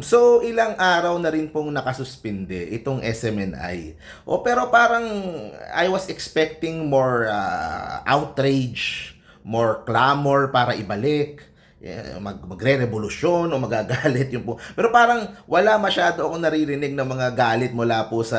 So, ilang araw na rin pong nakasuspinde itong SMNI. O pero parang I was expecting more uh, outrage, more clamor para ibalik mag magre-revolusyon o magagalit yung po. Pero parang wala masyado akong naririnig ng mga galit mula po sa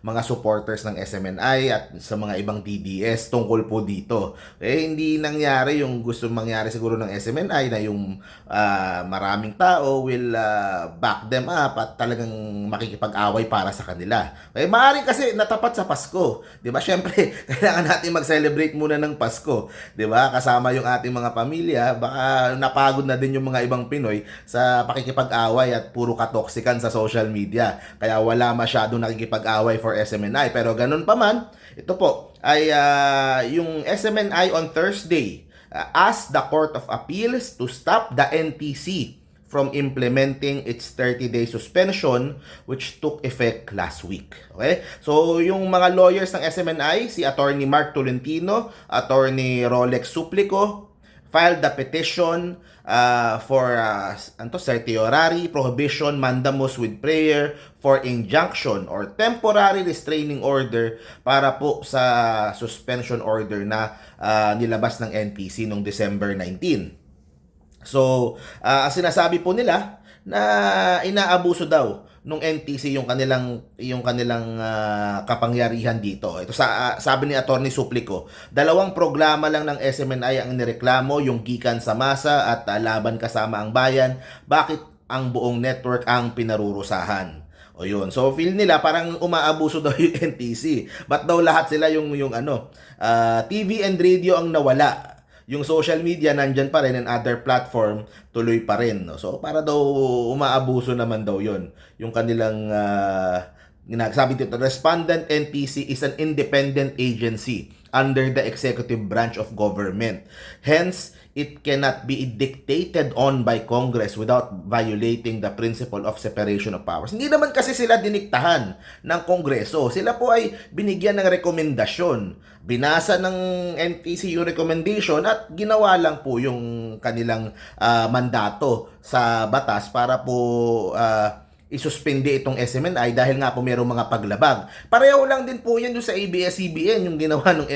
mga supporters ng SMNI at sa mga ibang DDS tungkol po dito. Eh hindi nangyari yung gusto mangyari siguro ng SMNI na yung ah, maraming tao will ah, back them up at talagang makikipag-away para sa kanila. Eh maaari kasi natapat sa Pasko, 'di ba? Syempre, kailangan natin mag-celebrate muna ng Pasko, 'di ba? Kasama yung ating mga pamilya, baka napagod na din yung mga ibang Pinoy sa pakikipag-away at puro katoksikan sa social media. Kaya wala masyadong nakikipag-away for SMNI. Pero ganun pa man, ito po ay ah, yung SMNI on Thursday uh, asked the Court of Appeals to stop the NTC from implementing its 30-day suspension which took effect last week. Okay? So, yung mga lawyers ng SMNI, si Attorney Mark Tolentino, Attorney Rolex Suplico, filed the petition uh, for uh, anto certiorari prohibition mandamus with prayer for injunction or temporary restraining order para po sa suspension order na uh, nilabas ng NTC noong December 19. So, uh, sinasabi po nila na inaabuso daw nung NTC yung kanilang yung kanilang ah, kapangyarihan dito. Ito sa ah, sabi ni Attorney Suplico, dalawang programa lang ng SMNI ang nireklamo, yung Gikan sa Masa at ah, Laban Kasama ang Bayan. Bakit ang buong network ang pinarurusahan? O yun. So feel nila parang umaabuso daw yung NTC. But daw lahat sila yung yung ano, ah, TV and radio ang nawala yung social media nandyan pa rin and other platform tuloy pa rin no? so para daw umaabuso naman daw yon yung kanilang uh, sabi dito respondent NTC is an independent agency under the executive branch of government hence it cannot be dictated on by Congress without violating the principle of separation of powers. Hindi naman kasi sila diniktahan ng Kongreso. Sila po ay binigyan ng rekomendasyon. Binasa ng NTC yung recommendation at ginawa lang po yung kanilang ah, mandato sa batas para po ah, isuspende itong SMNI dahil nga po mayroong mga paglabag. Pareho lang din po yan yung sa ABS-CBN, yung ginawa ng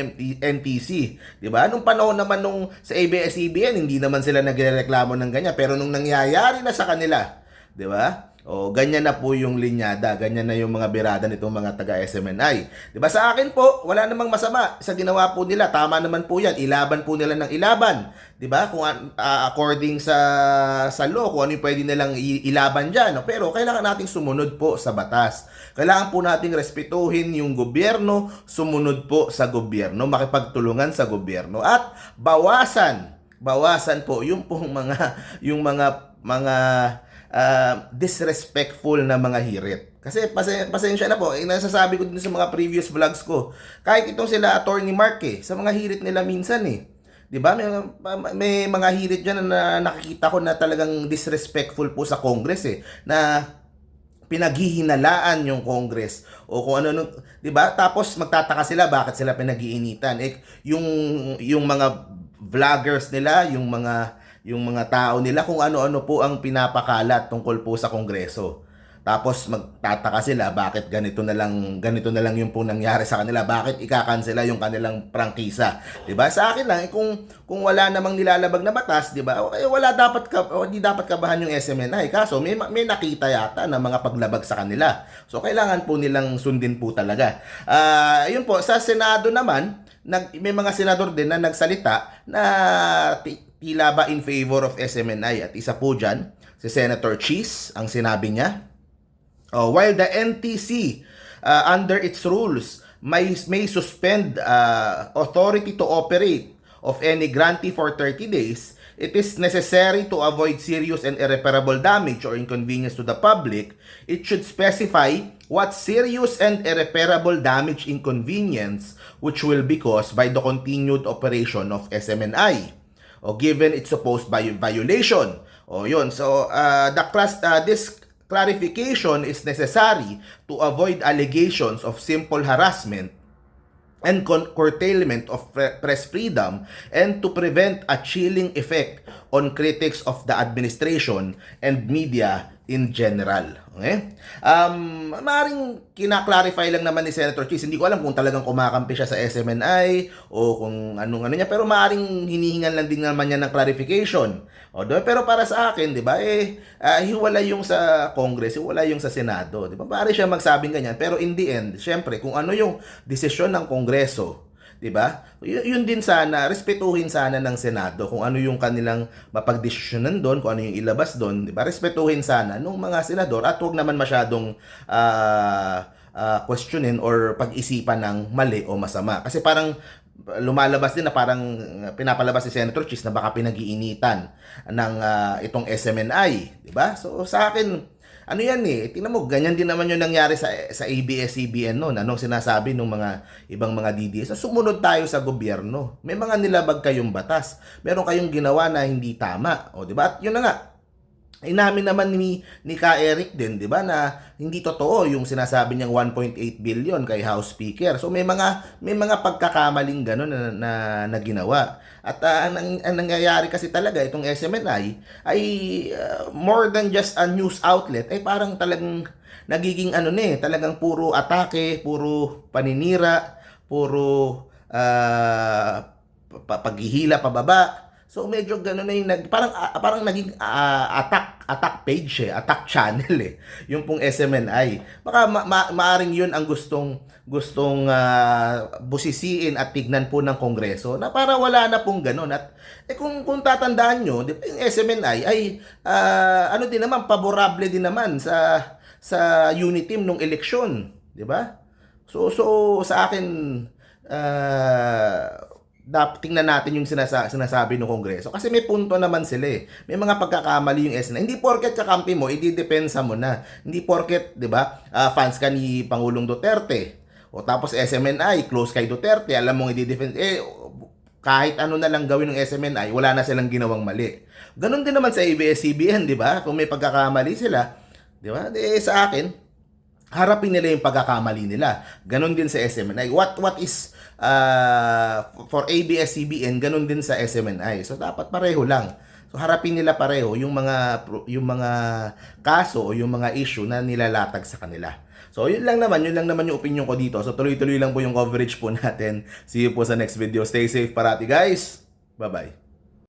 NTC. Di ba? Nung panahon naman nung sa ABS-CBN, hindi naman sila nagrereklamo ng ganyan. Pero nung nangyayari na sa kanila, di ba? O, ganyan na po yung linyada, ganyan na yung mga birada nitong mga taga SMNI. 'Di ba sa akin po, wala namang masama sa ginawa po nila. Tama naman po 'yan. Ilaban po nila ng ilaban. 'Di ba? Kung ah, according sa sa law, kung ano yung pwede nilang ilaban diyan, no? Pero kailangan nating sumunod po sa batas. Kailangan po nating respetuhin yung gobyerno, sumunod po sa gobyerno, makipagtulungan sa gobyerno at bawasan bawasan po yung pong mga yung mga mga uh, disrespectful na mga hirit. Kasi pase, pasensya na po, eh, nasasabi ko din sa mga previous vlogs ko. Kahit itong sila Attorney Mark eh, sa mga hirit nila minsan eh. 'Di ba? May, may mga hirit diyan na nakikita ko na talagang disrespectful po sa Congress eh na pinaghihinalaan yung Congress o kung ano nung 'di ba? Tapos magtataka sila bakit sila pinag-iinitan. Eh yung yung mga vloggers nila, yung mga yung mga tao nila kung ano-ano po ang pinapakalat tungkol po sa Kongreso. Tapos magtataka sila bakit ganito na lang ganito na lang yung po nangyari sa kanila. Bakit ikakansela yung kanilang prangkisa? 'Di ba? Sa akin lang eh, kung kung wala namang nilalabag na batas, 'di ba? Eh, wala dapat ka o hindi dapat kabahan yung SMNI. Kaso may may nakita yata na mga paglabag sa kanila. So kailangan po nilang sundin po talaga. Ah, yun po sa Senado naman, nag, may mga senador din na nagsalita na tila ba in favor of SMNI at isa po dyan, si Senator Cheese, ang sinabi niya, Oh, while the NTC uh, under its rules may may suspend uh, authority to operate of any grantee for 30 days, it is necessary to avoid serious and irreparable damage or inconvenience to the public. It should specify what serious and irreparable damage inconvenience which will be caused by the continued operation of SMNI o given its supposed vi- violation. O yun, so uh, the class, uh, this clarification is necessary to avoid allegations of simple harassment and curtailment of pre- press freedom and to prevent a chilling effect on critics of the administration and media in general. Okay? Um, maaaring kina-clarify lang naman ni Senator Cheese. Hindi ko alam kung talagang kumakampi siya sa SMNI o kung anong ano niya. Pero maaaring hinihingan lang din naman niya ng clarification. O, pero para sa akin, di ba, eh, ah, hiwalay yung sa Congress, hiwalay yung sa Senado. Di ba? Pare siya magsabing ganyan. Pero in the end, syempre, kung ano yung desisyon ng Kongreso, 'di ba? Y- yun din sana, respetuhin sana ng Senado kung ano yung kanilang mapagdesisyonan doon, kung ano yung ilabas doon, 'di ba? Respetuhin sana nung mga senador at huwag naman masyadong ah ah, questionin or pag-isipan ng mali o masama. Kasi parang lumalabas din na parang pinapalabas si Senator Chis na baka pinag-iinitan ng ah, itong SMNI, 'di ba? So sa akin ano yan eh, tingnan mo, ganyan din naman yung nangyari sa, sa ABS-CBN noon. Anong sinasabi ng mga ibang mga DDS? Sumunod tayo sa gobyerno. May mga nilabag kayong batas. Meron kayong ginawa na hindi tama. O, di ba? At yun na nga, Inamin naman ni ni Ka Eric din, 'di ba, na hindi totoo yung sinasabi niyang 1.8 billion kay House Speaker. So may mga may mga pagkakamaling gano'n na, na, na ginawa. At ah, ang, ang nangyayari kasi talaga itong SMNI ay ah, more than just a news outlet ay parang talagang nagiging ano na eh, talagang puro atake, puro paninira, puro pa- paghihila pababa. So medyo gano'n na yung nag, parang ah, parang naging ah, attack attack page eh, attack channel eh. Yung pong SMNI. Baka ma- ma- maaring 'yun ang gustong gustong ah, busisiin at tignan po ng Kongreso na para wala na pong gano'n at eh kung kung tatandaan nyo, di ba yung SMNI ay ah, ano din naman paborable din naman sa sa unit team nung eleksyon, di ba? So so sa akin ah dapat tingnan natin yung sinasa- sinasabi ng Kongreso. Kasi may punto naman sila eh. May mga pagkakamali yung SNI. Hindi porket kakampi mo, i-depensa mo na. Hindi porket, di ba, ah, fans ka ni Pangulong Duterte. O tapos SMNI, close kay Duterte, alam mong i-defend. Eh, kahit ano na lang gawin ng SMNI, wala na silang ginawang mali. Ganon din naman sa ABS-CBN, di ba? Kung may pagkakamali sila, di ba? Di, sa akin, harapin nila yung pagkakamali nila. Ganon din sa SMNI. What what is uh, for ABS-CBN, ganon din sa SMNI. So dapat pareho lang. So harapin nila pareho yung mga yung mga kaso o yung mga issue na nilalatag sa kanila. So yun lang naman, yun lang naman yung opinion ko dito. So tuloy-tuloy lang po yung coverage po natin. See you po sa next video. Stay safe parati guys. Bye-bye.